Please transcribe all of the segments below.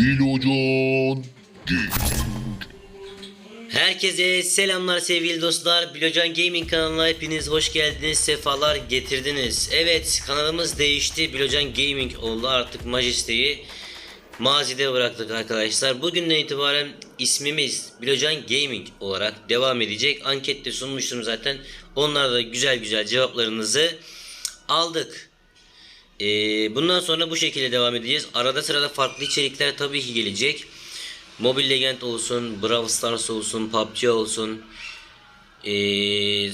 Bilocan Gaming. Herkese selamlar sevgili dostlar. Bilocan Gaming kanalına hepiniz hoş geldiniz, sefalar getirdiniz. Evet kanalımız değişti. Bilocan Gaming oldu artık Majesty'yi mazide bıraktık arkadaşlar. Bugünden itibaren ismimiz Bilocan Gaming olarak devam edecek. Ankette sunmuştum zaten. Onlarda da güzel güzel cevaplarınızı aldık. Ee, bundan sonra bu şekilde devam edeceğiz. Arada sırada farklı içerikler tabii ki gelecek. Mobile Legend olsun, Brawl Stars olsun, PUBG olsun. Ee,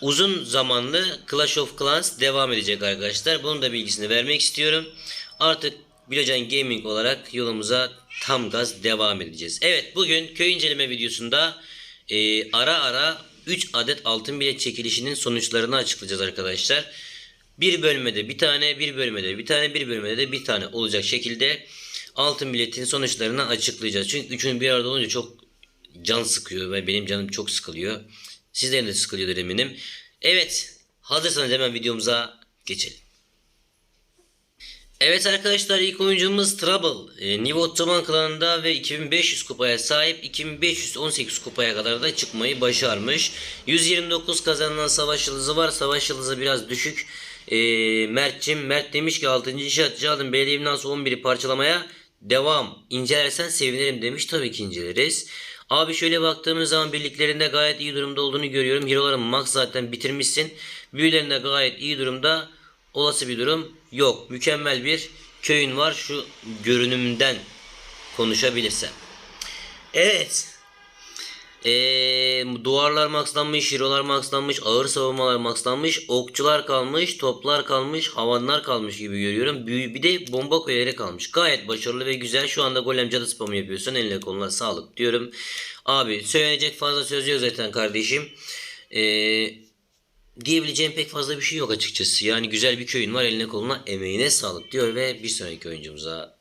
uzun zamanlı Clash of Clans devam edecek arkadaşlar. Bunun da bilgisini vermek istiyorum. Artık Bilocan Gaming olarak yolumuza tam gaz devam edeceğiz. Evet bugün köy inceleme videosunda e, ara ara 3 adet altın bilet çekilişinin sonuçlarını açıklayacağız arkadaşlar. Bir bölmede bir tane, bir bölmede bir tane, bir bölmede de bir tane olacak şekilde altın biletin sonuçlarını açıklayacağız. Çünkü üçünün bir arada olunca çok can sıkıyor ve benim canım çok sıkılıyor. Sizlerin de sıkılıyordur eminim. Evet, hazırsanız hemen videomuza geçelim. Evet arkadaşlar ilk oyuncumuz Trouble. E, New Ottoman klanında ve 2500 kupaya sahip 2518 kupaya kadar da çıkmayı başarmış. 129 kazanılan savaş yıldızı var. Savaş yıldızı biraz düşük. E, Mert'cim Mert demiş ki 6. inşaatçı aldım. Belediye binası 11'i parçalamaya devam. İncelersen sevinirim demiş. Tabii ki inceleriz. Abi şöyle baktığımız zaman birliklerinde gayet iyi durumda olduğunu görüyorum. Hero'ların max zaten bitirmişsin. Büyülerinde gayet iyi durumda. Olası bir durum yok. Mükemmel bir köyün var şu görünümden konuşabilirsem. Evet. Ee, duvarlar maxlanmış, hero'lar maxlanmış, ağır savunmalar maxlanmış, okçular kalmış, toplar kalmış, havanlar kalmış gibi görüyorum. Bir de bomba kuleleri kalmış. Gayet başarılı ve güzel. Şu anda golem cadı spamı yapıyorsun. Eline koluna sağlık diyorum. Abi söyleyecek fazla söz yok zaten kardeşim. Eee diyebileceğim pek fazla bir şey yok açıkçası. Yani güzel bir köyün var eline koluna emeğine sağlık diyor ve bir sonraki oyuncumuza.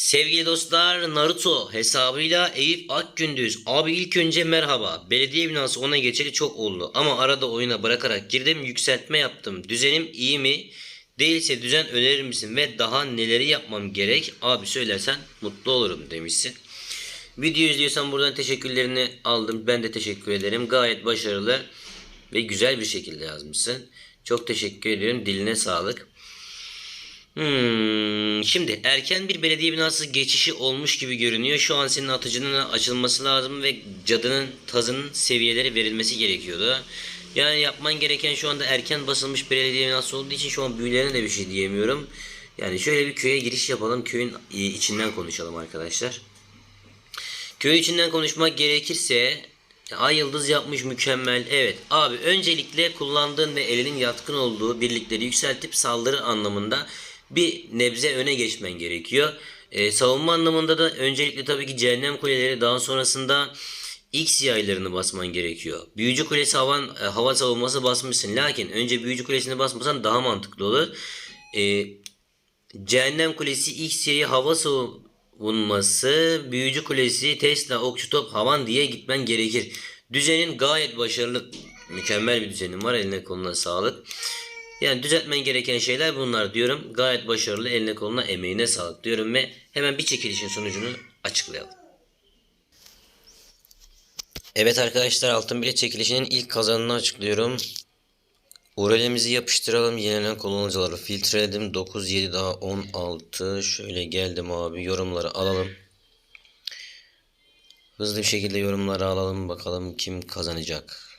Sevgili dostlar Naruto hesabıyla Eyüp Akgündüz. Abi ilk önce merhaba. Belediye binası ona geçeli çok oldu. Ama arada oyuna bırakarak girdim yükseltme yaptım. Düzenim iyi mi? Değilse düzen önerir misin? Ve daha neleri yapmam gerek? Abi söylersen mutlu olurum demişsin. Video izliyorsan buradan teşekkürlerini aldım. Ben de teşekkür ederim. Gayet başarılı ve güzel bir şekilde yazmışsın. Çok teşekkür ediyorum. Diline sağlık. Hmm, şimdi erken bir belediye binası geçişi olmuş gibi görünüyor. Şu an senin atıcının açılması lazım ve cadının tazının seviyeleri verilmesi gerekiyordu. Yani yapman gereken şu anda erken basılmış belediye binası olduğu için şu an büyülerine de bir şey diyemiyorum. Yani şöyle bir köye giriş yapalım. Köyün e, içinden konuşalım arkadaşlar. Köy içinden konuşmak gerekirse Ay yıldız yapmış mükemmel. Evet abi öncelikle kullandığın ve elinin yatkın olduğu birlikleri yükseltip saldırı anlamında bir nebze öne geçmen gerekiyor. Ee, savunma anlamında da öncelikle tabii ki cehennem kuleleri daha sonrasında X yaylarını basman gerekiyor. Büyücü kulesi havan, e, hava savunması basmışsın. Lakin önce büyücü kulesini basmasan daha mantıklı olur. Ee, Cehennem Kulesi X seri hava savunması, Büyücü Kulesi, Tesla, Okçu Top, Havan diye gitmen gerekir. Düzenin gayet başarılı, mükemmel bir düzenin var. Eline koluna sağlık. Yani düzeltmen gereken şeyler bunlar diyorum. Gayet başarılı, eline koluna emeğine sağlık diyorum ve hemen bir çekilişin sonucunu açıklayalım. Evet arkadaşlar altın bilet çekilişinin ilk kazanını açıklıyorum. URL'imizi yapıştıralım. Yenilenen kullanıcıları filtreledim. 9, 7 daha 16. Şöyle geldim abi. Yorumları alalım. Hızlı bir şekilde yorumları alalım. Bakalım kim kazanacak.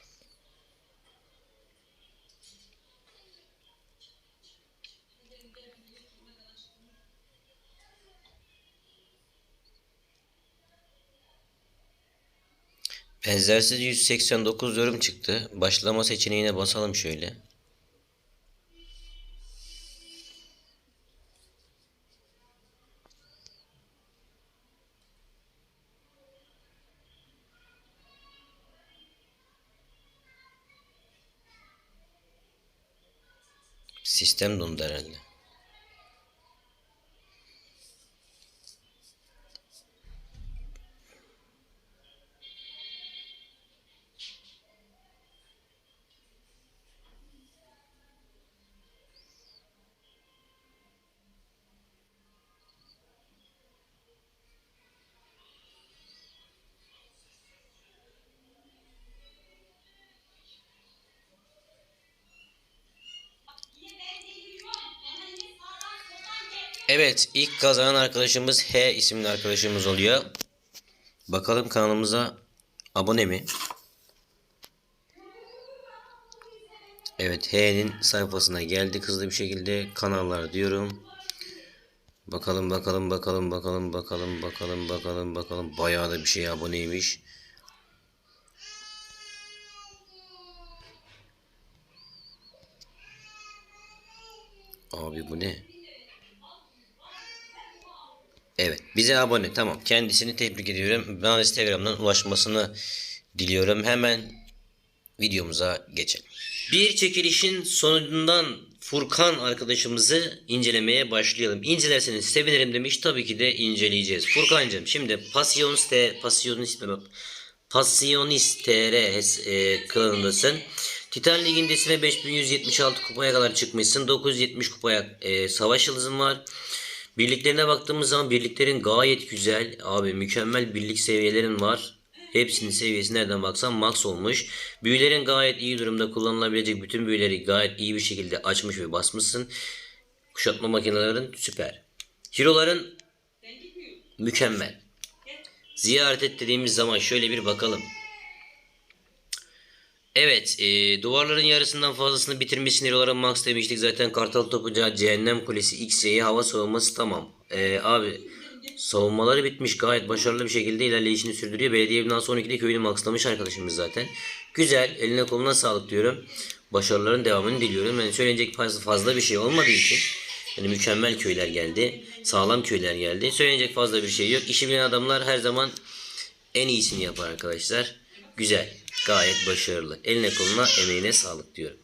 Benzersiz 189 yorum çıktı. Başlama seçeneğine basalım şöyle. Sistem dondu herhalde. Evet ilk kazanan arkadaşımız H isimli arkadaşımız oluyor. Bakalım kanalımıza abone mi? Evet H'nin sayfasına geldik hızlı bir şekilde kanallar diyorum. Bakalım bakalım bakalım bakalım bakalım bakalım bakalım bakalım bayağı da bir şey aboneymiş. Abi bu ne? Evet bize abone tamam kendisini tebrik ediyorum. Bana Instagram'dan ulaşmasını diliyorum. Hemen videomuza geçelim. Bir çekilişin sonundan Furkan arkadaşımızı incelemeye başlayalım. İncelerseniz sevinirim demiş. Tabii ki de inceleyeceğiz. Furkancığım şimdi Passionist, Passionist, Passionist TR e, klanındasın. Titan Ligi'ndesin ve 5176 kupaya kadar çıkmışsın. 970 kupaya e, savaş yıldızın var. Birliklerine baktığımız zaman birliklerin gayet güzel. Abi mükemmel birlik seviyelerin var. Hepsinin seviyesi nereden baksan max olmuş. Büyülerin gayet iyi durumda kullanılabilecek bütün büyüleri gayet iyi bir şekilde açmış ve basmışsın. Kuşatma makinelerin süper. Hero'ların mükemmel. Ziyaret et dediğimiz zaman şöyle bir bakalım. Evet, e, duvarların yarısından fazlasını bitirmişsin. Hero'lara max demiştik. Zaten Kartal Topucağı, Cehennem Kulesi, X-Ray'i, hava savunması tamam. E, abi savunmaları bitmiş. Gayet başarılı bir şekilde ilerleyişini sürdürüyor. Belediye binası 12'de köyünü maxlamış arkadaşımız zaten. Güzel. Eline koluna sağlık diyorum. Başarıların devamını diliyorum. Yani söylenecek fazla, fazla bir şey olmadığı için yani mükemmel köyler geldi. Sağlam köyler geldi. Söylenecek fazla bir şey yok. İşi bilen adamlar her zaman en iyisini yapar arkadaşlar. Güzel. Gayet başarılı. Eline koluna emeğine sağlık diyorum.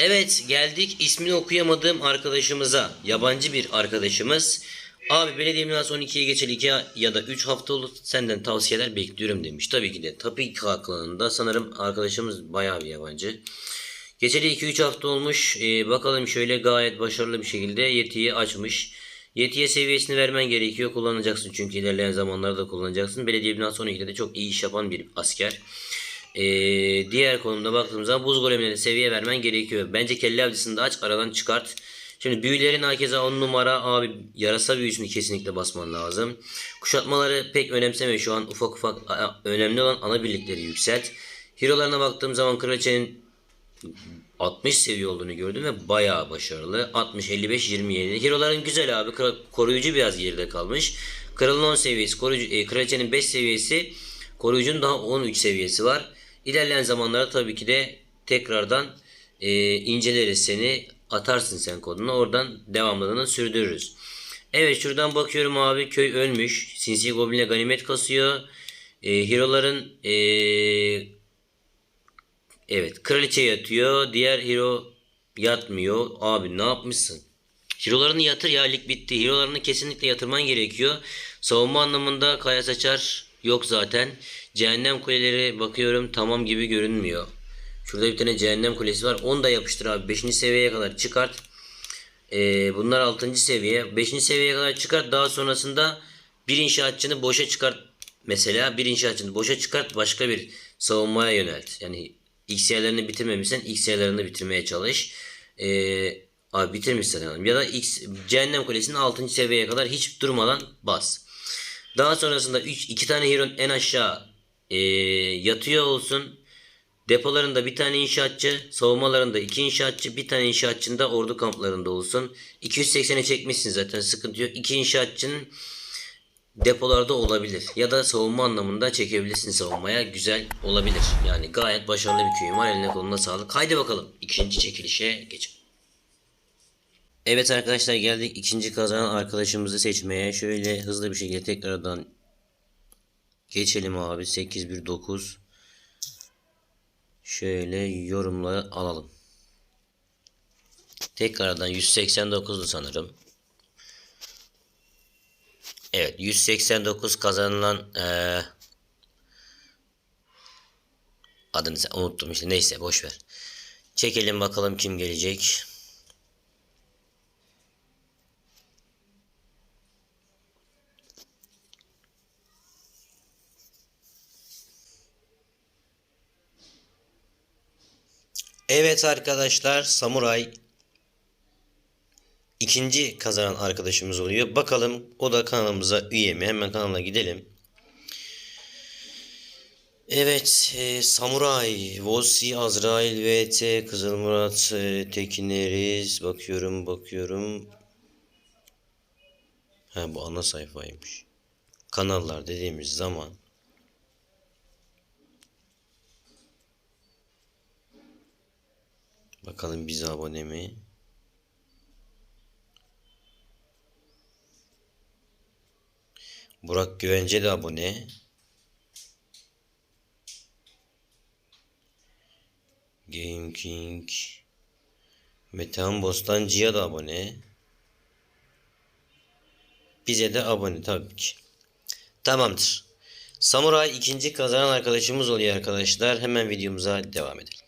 Evet geldik ismini okuyamadığım arkadaşımıza. Yabancı bir arkadaşımız. Abi belediye binası 12'ye geçeli 2 ya da 3 hafta oldu. Senden tavsiyeler bekliyorum demiş. Tabii ki de. Tabii ki haklarında. Sanırım arkadaşımız bayağı bir yabancı. Geçeli 2-3 hafta olmuş. Ee, bakalım şöyle gayet başarılı bir şekilde yetiyi açmış. Yetiye seviyesini vermen gerekiyor. Kullanacaksın çünkü ilerleyen zamanlarda kullanacaksın. Belediye binası 12'de de çok iyi iş yapan bir asker. Ee, diğer konumda baktığımız zaman buz golemlerine seviye vermen gerekiyor. Bence kelle avcısını da aç aradan çıkart. Şimdi büyülerin herkese 10 numara abi yarasa büyüsünü kesinlikle basman lazım. Kuşatmaları pek önemseme şu an ufak ufak önemli olan ana birlikleri yükselt. Hero'larına baktığım zaman kraliçenin 60 seviye olduğunu gördüm ve bayağı başarılı. 60, 55, 27. Hero'ların güzel abi. Kra- Koruyucu biraz geride kalmış. Kralın 10 seviyesi, koruyucu, e, kraliçenin 5 seviyesi, koruyucunun daha 13 seviyesi var. İlerleyen zamanlarda tabii ki de tekrardan e, inceleriz seni. Atarsın sen kodunu. Oradan devamlılığını sürdürürüz. Evet şuradan bakıyorum abi köy ölmüş. Sinsi Goblin'e ganimet kasıyor. E, hero'ların e, Evet kraliçe yatıyor. Diğer hero yatmıyor. Abi ne yapmışsın? Hero'larını yatır ya lig bitti. Hero'larını kesinlikle yatırman gerekiyor. Savunma anlamında kaya saçar yok zaten. Cehennem kuleleri bakıyorum tamam gibi görünmüyor. Şurada bir tane cehennem kulesi var. Onu da yapıştır abi. 5. seviyeye kadar çıkart. Ee, bunlar 6. seviye. 5. seviyeye kadar çıkart. Daha sonrasında bir inşaatçını boşa çıkart. Mesela bir inşaatçını boşa çıkart. Başka bir savunmaya yönelt. Yani X yerlerini bitirmemişsen X yerlerini bitirmeye çalış. Ee, abi bitirmişsen yani. Ya da X cehennem kulesinin 6. seviyeye kadar hiç durmadan bas. Daha sonrasında 3 2 tane hero en aşağı ee, yatıyor olsun. Depolarında bir tane inşaatçı, savunmalarında iki inşaatçı, bir tane inşaatçının da ordu kamplarında olsun. 280'e çekmişsin zaten sıkıntı yok. İki inşaatçının depolarda olabilir. Ya da savunma anlamında çekebilirsin savunmaya. Güzel olabilir. Yani gayet başarılı bir köyün var. Eline koluna sağlık. Haydi bakalım ikinci çekilişe geçelim. Evet arkadaşlar geldik ikinci kazanan arkadaşımızı seçmeye. Şöyle hızlı bir şekilde tekrardan geçelim abi. 819 Şöyle yorumları alalım. Tekrardan 189'du sanırım. Evet 189 kazanılan eee adını unuttum işte neyse boş ver. Çekelim bakalım kim gelecek. Evet arkadaşlar Samuray ikinci kazanan arkadaşımız oluyor. Bakalım o da kanalımıza üye mi? Hemen kanala gidelim. Evet, e, Samuray, Vosi, Azrail, VT, Kızıl Murat, e, Tekineriz. Bakıyorum, bakıyorum. Ha bu ana sayfaymış. Kanallar dediğimiz zaman Bakalım bize abone mi? Burak Güvence de abone. Game King. Metehan Bostancı'ya da abone. Bize de abone tabii ki. Tamamdır. Samuray ikinci kazanan arkadaşımız oluyor arkadaşlar. Hemen videomuza devam edelim.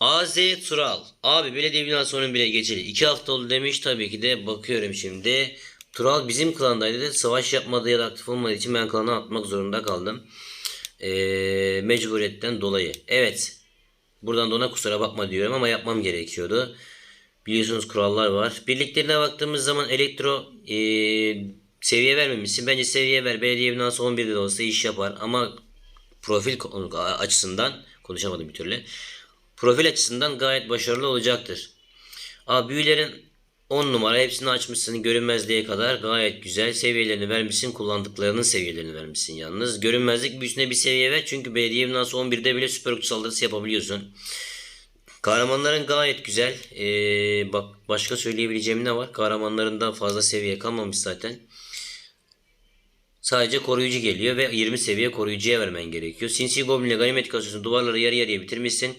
AZ Tural. Abi belediye binasının bile geçeli 2 hafta oldu demiş. Tabii ki de bakıyorum şimdi. Tural bizim klandaydı da savaş yapmadığı ya da aktif olmadığı için ben klandan atmak zorunda kaldım. Ee, mecburiyetten dolayı. Evet. Buradan da ona kusura bakma diyorum ama yapmam gerekiyordu. Biliyorsunuz kurallar var. Birliklerine baktığımız zaman elektro e, seviye vermemişsin. Bence seviye ver. Belediye binası 11'de de olsa iş yapar. Ama profil açısından konuşamadım bir türlü. Profil açısından gayet başarılı olacaktır. Abi büyülerin 10 numara hepsini açmışsın görünmezliğe kadar gayet güzel seviyelerini vermişsin kullandıklarının seviyelerini vermişsin yalnız. Görünmezlik büyüsüne bir seviye ver çünkü belediye binası 11'de bile süper okçu saldırısı yapabiliyorsun. Kahramanların gayet güzel. Ee, bak başka söyleyebileceğim ne var? Kahramanların da fazla seviye kalmamış zaten. Sadece koruyucu geliyor ve 20 seviye koruyucuya vermen gerekiyor. Sinsi Goblin'le ganimet kasıyorsun. Duvarları yarı yarıya bitirmişsin.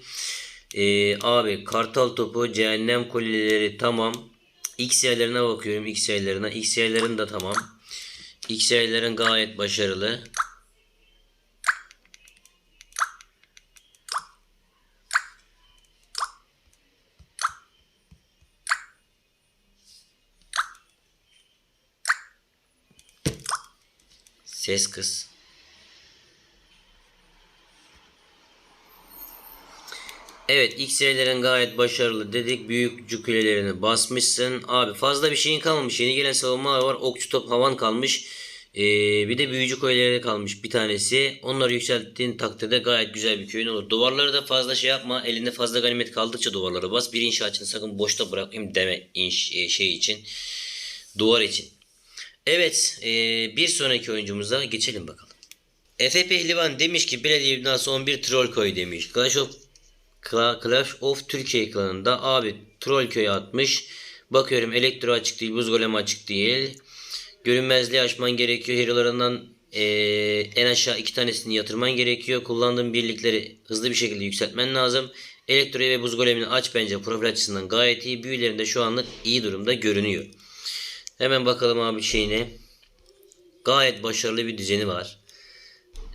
Ee, abi kartal topu, cehennem kuleleri tamam. X yerlerine bakıyorum. X yerlerine. X yerlerin de tamam. X yerlerin gayet başarılı. Ses kız. Evet X-ray'lerin gayet başarılı dedik. Büyük cükulelerini basmışsın. Abi fazla bir şeyin kalmamış. Yeni gelen savunmalar var. Okçu top havan kalmış. Ee, bir de büyücü kuleleri kalmış bir tanesi. Onları yükselttiğin takdirde gayet güzel bir köyün olur. Duvarları da fazla şey yapma. Elinde fazla ganimet kaldıkça duvarlara bas. Bir inşaatçını sakın boşta bırakayım deme inş, e, şey için. Duvar için. Evet e, bir sonraki oyuncumuza geçelim bakalım. Efe Pehlivan demiş ki belediye binası 11 troll koy demiş. Clash of Clash of Türkiye klanında abi troll köyü atmış. Bakıyorum elektro açık değil, buz golem açık değil. Görünmezliği açman gerekiyor. Hero'larından eee, en aşağı iki tanesini yatırman gerekiyor. Kullandığın birlikleri hızlı bir şekilde yükseltmen lazım. Elektroyu ve buz golemini aç bence profil açısından gayet iyi. Büyülerinde şu anlık iyi durumda görünüyor. Hemen bakalım abi şeyine. Gayet başarılı bir düzeni var.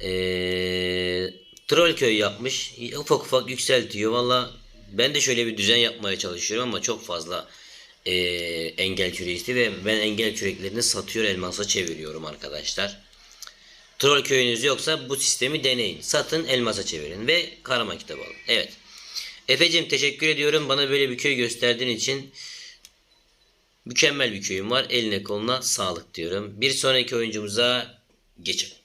Eee troll köy yapmış. Ufak ufak yükseltiyor. Valla ben de şöyle bir düzen yapmaya çalışıyorum ama çok fazla eee, engel küreği ve ben engel küreklerini satıyor elmasa çeviriyorum arkadaşlar. Troll köyünüz yoksa bu sistemi deneyin. Satın elmasa çevirin ve karama kitabı alın. Evet. Efe'cim teşekkür ediyorum. Bana böyle bir köy gösterdiğin için mükemmel bir köyüm var. Eline koluna sağlık diyorum. Bir sonraki oyuncumuza geçelim.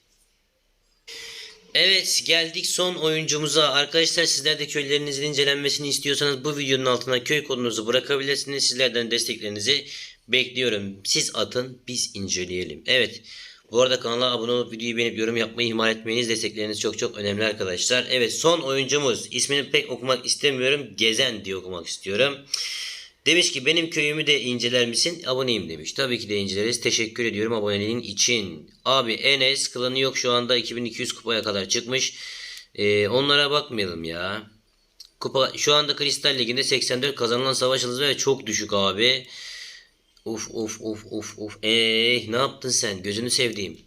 Evet geldik son oyuncumuza. Arkadaşlar sizler de köylerinizin incelenmesini istiyorsanız bu videonun altına köy kodunuzu bırakabilirsiniz. Sizlerden desteklerinizi bekliyorum. Siz atın biz inceleyelim. Evet bu arada kanala abone olup videoyu beğenip yorum yapmayı ihmal etmeyiniz. Destekleriniz çok çok önemli arkadaşlar. Evet son oyuncumuz ismini pek okumak istemiyorum. Gezen diye okumak istiyorum. Demiş ki benim köyümü de inceler misin? Aboneyim demiş. Tabii ki de inceleriz. Teşekkür ediyorum aboneliğin için. Abi Enes klanı yok şu anda 2200 kupaya kadar çıkmış. Ee, onlara bakmayalım ya. Kupa şu anda Kristal Ligi'nde 84 kazanılan savaş yıldızı ve çok düşük abi. Uf uf uf uf uf. Eee ne yaptın sen? Gözünü sevdiğim.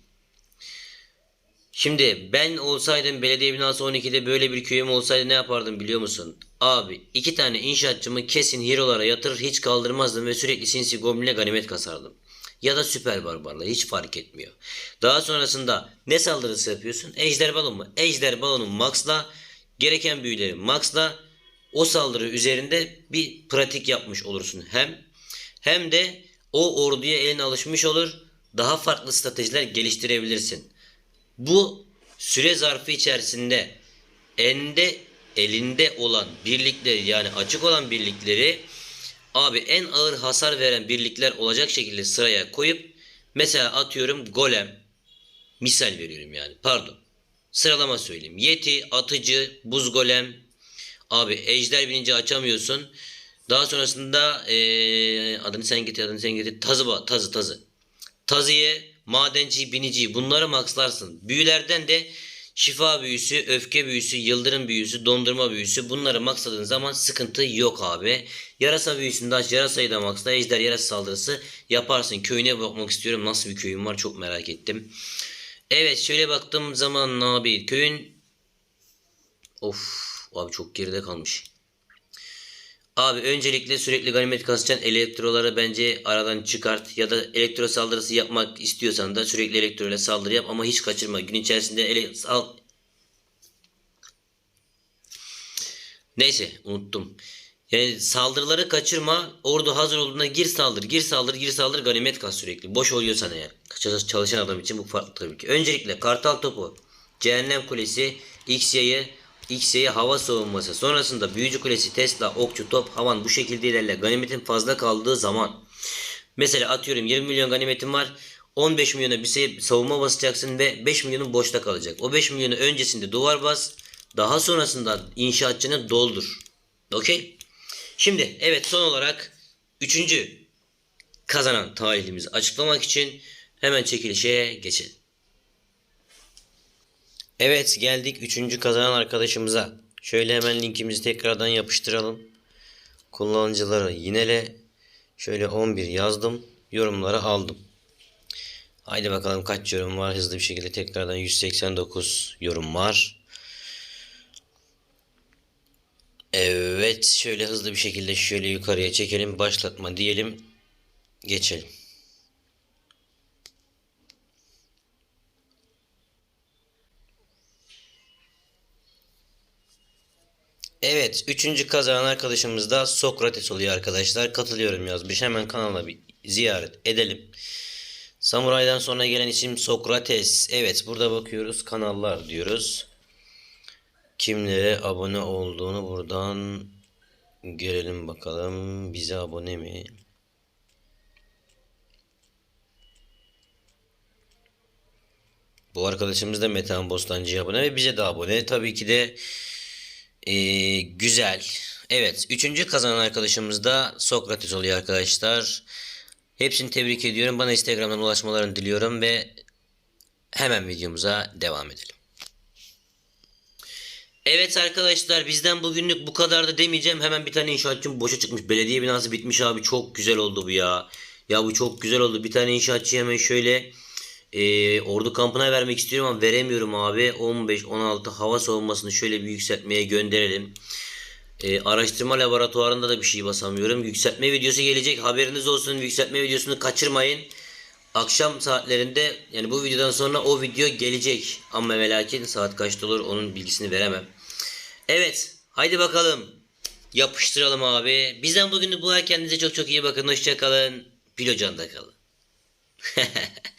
Şimdi ben olsaydım belediye binası 12'de böyle bir köyüm olsaydı ne yapardım biliyor musun? Abi iki tane inşaatçımı kesin hero'lara yatırır hiç kaldırmazdım ve sürekli sinsi goblin'e ganimet kasardım. Ya da süper barbarla hiç fark etmiyor. Daha sonrasında ne saldırısı yapıyorsun? Ejder balon mu? Ejder balonun maxla gereken büyüleri maxla o saldırı üzerinde bir pratik yapmış olursun hem. hem de o orduya eline alışmış olur. Daha farklı stratejiler geliştirebilirsin. Bu süre zarfı içerisinde ende elinde olan birlikleri yani açık olan birlikleri abi en ağır hasar veren birlikler olacak şekilde sıraya koyup mesela atıyorum golem misal veriyorum yani pardon sıralama söyleyeyim. Yeti atıcı buz golem. Abi ejder binince açamıyorsun. Daha sonrasında eee, adını sen getir adını sen getir. Tazı tazı tazı. Tazıya, madenci, binici bunları maxlarsın. Büyülerden de şifa büyüsü, öfke büyüsü, yıldırım büyüsü, dondurma büyüsü bunları maxladığın zaman sıkıntı yok abi. Yarasa büyüsünde aç, yarasayı da maxla, ejder yarasa saldırısı yaparsın. Köyüne bakmak istiyorum. Nasıl bir köyün var çok merak ettim. Evet şöyle baktığım zaman abi köyün of abi çok geride kalmış. Abi öncelikle sürekli ganimet kasacaksın elektroları bence aradan çıkart ya da elektro saldırısı yapmak istiyorsan da sürekli elektro ile saldırı yap ama hiç kaçırma. Gün içerisinde ele sal Neyse unuttum. Yani saldırıları kaçırma. Ordu hazır olduğunda gir saldır, gir saldır, gir saldır ganimet kas sürekli. Boş oluyorsan eğer. Çalış- Çalışan adam için bu farklı tabii ki. Öncelikle kartal topu, cehennem kulesi, X yayı, X yayı hava savunması. Sonrasında büyücü kulesi, Tesla, okçu, top, havan bu şekilde ilerle. Ganimetin fazla kaldığı zaman. Mesela atıyorum 20 milyon ganimetin var. 15 milyona bir şey savunma basacaksın ve 5 milyonun boşta kalacak. O 5 milyonu öncesinde duvar bas. Daha sonrasında inşaatçını doldur. Okey? Şimdi evet son olarak üçüncü kazanan tarihlimizi açıklamak için hemen çekilişe geçelim. Evet geldik üçüncü kazanan arkadaşımıza. Şöyle hemen linkimizi tekrardan yapıştıralım. Kullanıcıları yinele. Şöyle 11 yazdım. Yorumları aldım. Haydi bakalım kaç yorum var. Hızlı bir şekilde tekrardan 189 yorum var. Evet şöyle hızlı bir şekilde şöyle yukarıya çekelim. Başlatma diyelim. Geçelim. Evet, üçüncü kazanan arkadaşımız da Sokrates oluyor arkadaşlar. Katılıyorum yazmış. Hemen kanala bir ziyaret edelim. Samuray'dan sonra gelen isim Sokrates. Evet, burada bakıyoruz. Kanallar diyoruz. Kimlere abone olduğunu buradan görelim bakalım. Bize abone mi? Bu arkadaşımız da Metehan Bostancı'ya abone ve bize de abone. Tabii ki de ee, güzel. Evet. Üçüncü kazanan arkadaşımız da Sokrates oluyor arkadaşlar. Hepsini tebrik ediyorum. Bana Instagram'dan ulaşmalarını diliyorum ve hemen videomuza devam edelim. Evet arkadaşlar bizden bugünlük bu kadar da demeyeceğim. Hemen bir tane inşaatçım boşa çıkmış. Belediye binası bitmiş abi. Çok güzel oldu bu ya. Ya bu çok güzel oldu. Bir tane inşaatçı hemen şöyle e, ordu kampına vermek istiyorum ama veremiyorum abi. 15-16 hava savunmasını şöyle bir yükseltmeye gönderelim. E, araştırma laboratuvarında da bir şey basamıyorum. Yükseltme videosu gelecek. Haberiniz olsun. Yükseltme videosunu kaçırmayın. Akşam saatlerinde yani bu videodan sonra o video gelecek. Ama ve lakin saat kaçta olur onun bilgisini veremem. Evet. Haydi bakalım. Yapıştıralım abi. Bizden bugünlük bu. Kendinize çok çok iyi bakın. Hoşçakalın. Pilocan'da kalın.